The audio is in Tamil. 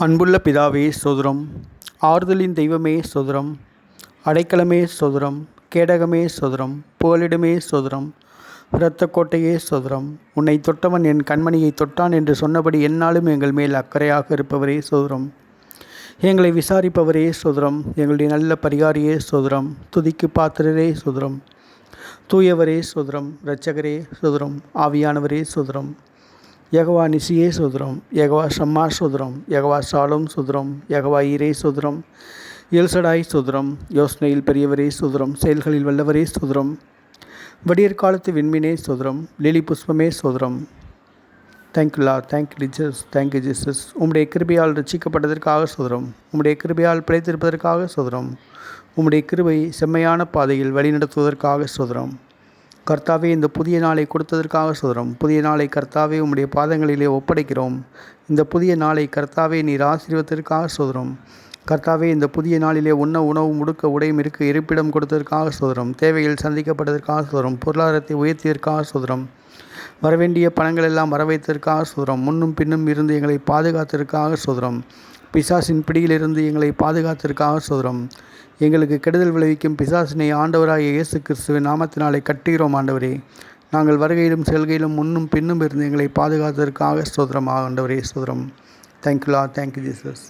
அன்புள்ள பிதாவே சோதரம். ஆறுதலின் தெய்வமே சோதரம். அடைக்கலமே சோதரம். கேடகமே சோதரம். புகலிடமே சோதரம். இரத்த கோட்டையே சோதரம். உன்னை தொட்டவன் என் கண்மணியை தொட்டான் என்று சொன்னபடி என்னாலும் எங்கள் மேல் அக்கறையாக இருப்பவரே சோதரம். எங்களை விசாரிப்பவரே சோதரம். எங்களுடைய நல்ல பரிகாரியே சோதரம். துதிக்கு பாத்திரரே சோதரம். தூயவரே சோதரம். இரட்சகரே சோதரம். ஆவியானவரே சோதரம். யகவா நிசியே சுதரம் யகவா ஷம்மா சுதரம் யகவா சாலும் சுதரம் யகவா ஈரே சுதரம் எல்சடாய் சுதரம் யோசனையில் பெரியவரே சுதரம் செயல்களில் வல்லவரே சுதரம் வடியற் காலத்து விண்மினே சுதரம் லிலி புஷ்பமே சுதரம். தேங்க்யூலா thank you Jesus thank you Jesus உம்முடைய கிருபையால் ரசிக்கப்பட்டதற்காக சுதரம் உம்முடைய கிருபையால் பிழைத்திருப்பதற்காக சுதரம் உம்முடைய கிருபை செம்மையான பாதையில் வழிநடத்துவதற்காக சுதரம். கர்த்தாவே இந்த புதிய நாளை கொடுத்ததற்காக சொல்கிறோம் புதிய நாளை கர்த்தாவே உம்முடைய பாதங்களிலே ஒப்படைக்கிறோம். இந்த புதிய நாளை கர்த்தாவே நீர் ஆசீர்வத்திற்காக சொல்கிறோம் கர்த்தாவே இந்த புதிய நாளிலே உண்ண உணவு முடுக்க உடையும் இருக்க இருப்பிடம் கொடுத்ததற்காக சொல்கிறோம் தேவையில் சந்திக்கப்பட்டதற்காக சொல்கிறோம் பொருளாதாரத்தை உயர்த்தியதற்காக சொல்கிறோம் வரவேண்டிய பணங்கள் எல்லாம் வரவைத்ததற்காக சொல்கிறோம் முன்னும் பின்னும் இருந்து எங்களை பாதுகாத்ததற்காக சொல்கிறோம் பிசாசின் பிடியிலிருந்து எங்களை பாதுகாத்திருக்காக சொல்கிறோம் எங்களுக்கு கெடுதல் விளைவிக்கும் பிசாசினை ஆண்டவராக இயேசு கிறிஸ்துவின் நாமத்தினாலே கட்டுகிறோம் ஆண்டவரே. நாங்கள் வருகையிலும் செல்கையிலும் முன்னும் பின்னும் இருந்து எங்களை பாதுகாத்ததற்காக சோதரம் ஆண்டவரே சோதரம். தேங்க்யூலா தேங்க்யூ ஜீசஸ்